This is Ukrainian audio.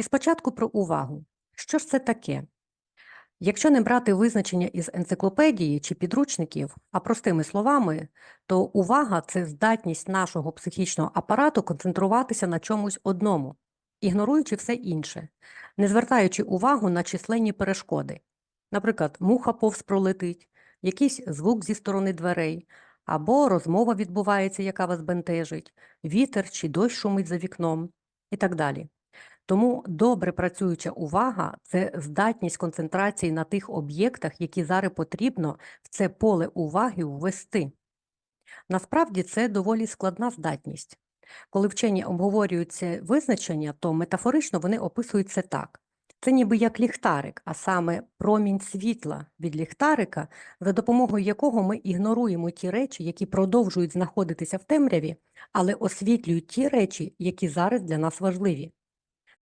І спочатку про увагу. Що ж це таке? Якщо не брати визначення із енциклопедії чи підручників, а простими словами, то увага це здатність нашого психічного апарату концентруватися на чомусь одному, ігноруючи все інше, не звертаючи увагу на численні перешкоди. Наприклад, муха повз пролетить, якийсь звук зі сторони дверей, або розмова відбувається, яка вас бентежить, вітер чи дощ шумить за вікном і так далі. Тому добре працююча увага це здатність концентрації на тих об'єктах, які зараз потрібно в це поле уваги ввести. Насправді це доволі складна здатність. Коли вчені обговорюють це визначення, то метафорично вони описують це так. Це ніби як ліхтарик, а саме промінь світла від ліхтарика, за допомогою якого ми ігноруємо ті речі, які продовжують знаходитися в темряві, але освітлюють ті речі, які зараз для нас важливі.